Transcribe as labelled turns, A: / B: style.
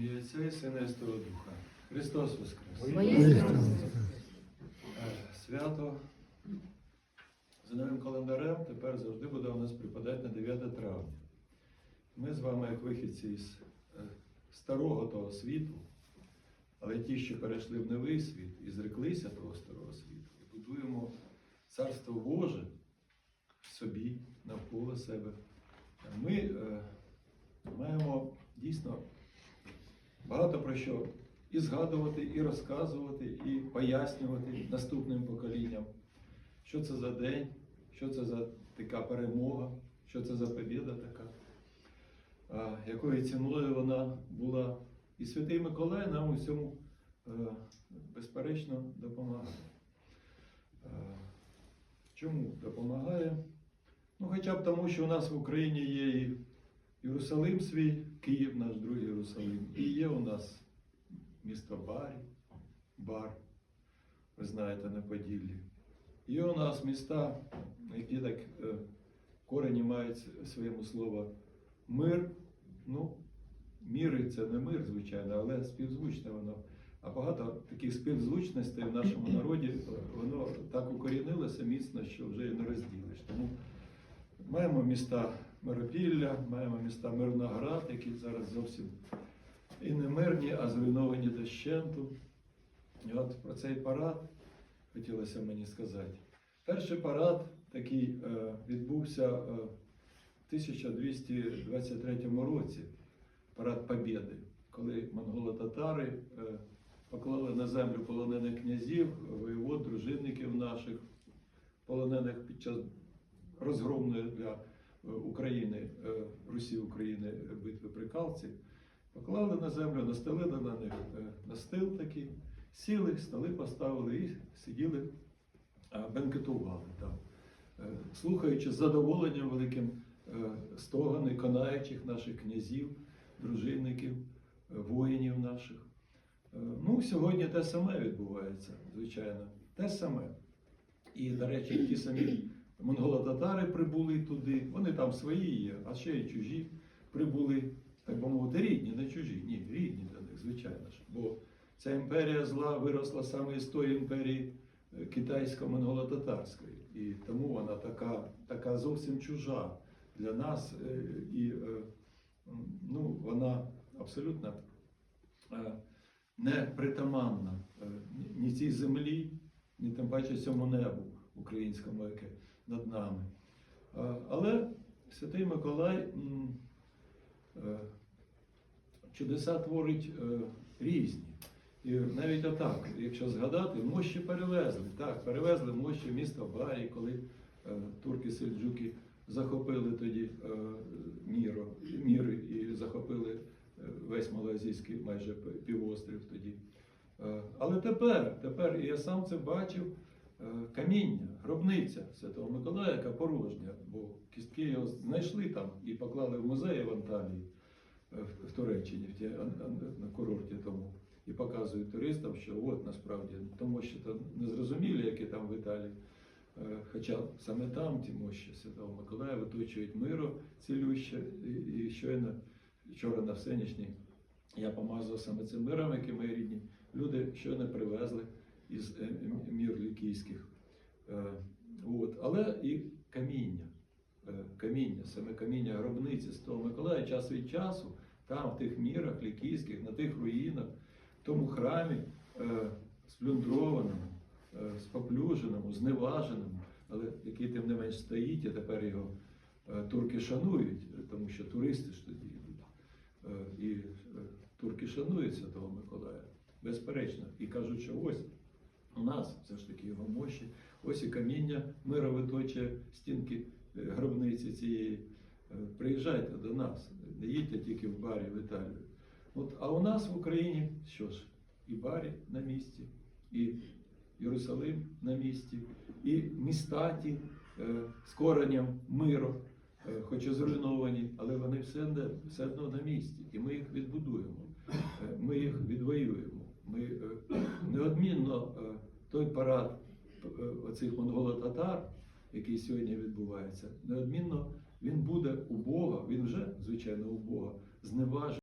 A: ім'я Отця і Сина і Святого Духа. Христос Воскрес! Е, Свято за новим календарем тепер завжди буде у нас припадати на 9 травня. Ми з вами, як вихідці з е, старого того світу, але ті, що перейшли в новий світ і зреклися того старого світу, і будуємо Царство Боже в собі, навколо себе. Ми е, маємо дійсно багато про що і згадувати, і розказувати, і пояснювати наступним поколінням, що це за день, що це за така перемога, що це за побіда така, якою ціною вона була. І Святий Миколай нам у цьому е, безперечно допомагає. Е, Чому допомагає? Ну, хоча б тому, що у нас в Україні є і Єрусалим свій, Київ, наш другий Єрусалим, і є у нас місто Барі, Бар, ви знаєте, на Поділлі. Є у нас міста, які так е, корені мають своєму слово мир. Ну, міри це не мир, звичайно, але співзвучне воно. А багато таких співзвучностей в нашому народі, воно так укорінилося міцно, що вже і не розділиш. Тому маємо міста Миропілля, маємо міста Мирноград, які зараз зовсім і не мирні, а зруйновані дощенту. І от про цей парад хотілося мені сказати. Перший парад такий е, відбувся е, в 1223 році, парад Побєди, коли монголо-татари е, поклали на землю полонених князів, воєвод, дружинників наших, полонених під час розгромної для е, України, е, Русі України битви при Калці. Поклали на землю, настелили на них е, настил такий, сіли, столи поставили і сиділи, бенкетували там, слухаючи з задоволенням великим стогани конаючих наших князів, дружинників, воїнів наших. Ну, сьогодні те саме відбувається, звичайно, те саме. І, до речі, ті самі монголо-татари прибули туди, вони там свої є, а ще й чужі прибули, так би мовити, рідні, не чужі. Ні, рідні для них, звичайно ж. Бо ця імперія зла виросла саме з тої імперії е, китайсько-монголо-татарської. І тому вона така, така зовсім чужа для нас. е, І е, ну, вона абсолютно не притаманна ні- ні цій землі, ні тим паче цьому небу українському, яке над нами. Але Святий Миколай е, чудеса творить е, різні. І навіть отак, якщо згадати, мощі перевезли. Так, перевезли мощі міста Барі, коли е, турки-сельджуки захопили тоді міро, міри і захопили весь малазійський майже півострів тоді. Але тепер, тепер і я сам це бачив, каміння, гробниця Святого Миколая, яка порожня, бо кістки його знайшли там і поклали в музеї в Анталії, е, в- Туреччині, в ті, ан- на курорті тому. І показують туристам, що от насправді тому що там незрозумілі, які там в Італії. Е, Хоча саме там ті мощі Святого Миколая виточують миру цілюще, і щойно вчора на всенічній я помазав саме цим миром, які мої рідні люди щойно привезли із е, мір лікійських. Е, От. Але і каміння, е, каміння, саме каміння гробниці Святого Миколая час від часу, там, в тих мірах лікійських, на тих руїнах, в тому храмі сплюндрованому, споплюженому, зневаженому, але який тим не менш стоїть, і тепер його турки шанують, тому що туристи ж тоді йдуть. І турки шанують Святого Миколая, безперечно. І кажуть, що ось у нас все ж таки його мощі, ось і каміння мира виточує стінки е, гробниці цієї. Е, Приїжджайте до нас, не їдьте тільки в барі в Італію. От, а у нас в Україні що ж, і барі на місці, і Єрусалим на місці, і міста ті е, з коренням миру, е, хоч і зруйновані, але вони все, все одно на місці. І ми їх відбудуємо, е, ми їх відвоюємо. Ми е, неодмінно е, той парад е, оцих монголо-татар, який сьогодні відбувається, неодмінно він буде у Бога, він вже, звичайно, у Бога, зневажений.